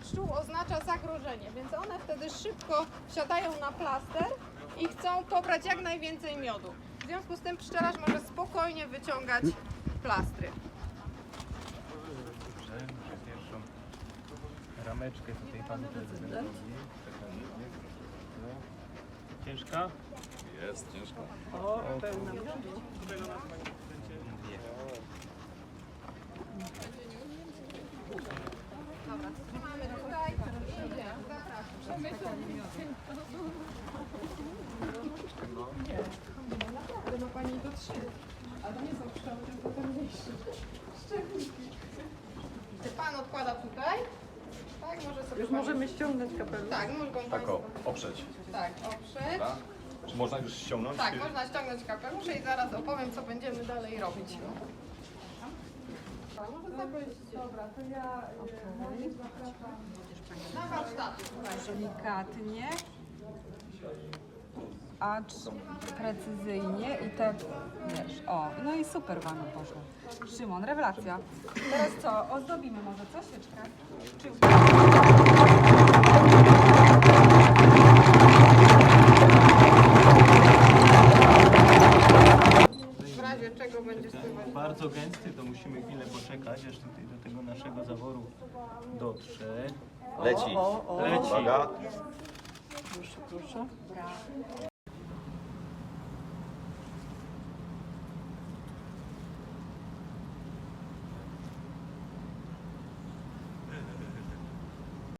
pszczół oznacza zagrożenie, więc one wtedy szybko siadają na plaster i chcą pobrać jak najwięcej miodu. W związku z tym pszczelarz może spokojnie wyciągać plastry. Dobrze, muszę pierwszą rameczkę tutaj panu prezydentowi. Ciężka? Jest ciężko. O, pełna. Pani to trzy. A to nie są pszczoły, tylko te mniejsze. Szczepniki. Czy Pan odkłada tutaj? Tak, może sobie Już możemy ściągnąć kapelusz. Tak, mogą Tak Państwo... o, oprzeć. Tak, oprzeć. Dobra? Czy można już ściągnąć? Tak, można ściągnąć kapelusze i zaraz opowiem, co będziemy dalej robić. Może. Dobra, to ja na warsztaty. Delikatnie, acz precyzyjnie i tak, wiesz, o, no i super Wam poszło. Szymon, rewelacja. Teraz co, ozdobimy może co, świeczkę? Czy... W czego będzie spływać. Bardzo gęsty, to musimy chwilę poczekać, aż tutaj do tego naszego zaworu dotrze. Leci. Leci. Uwaga. Proszę, proszę.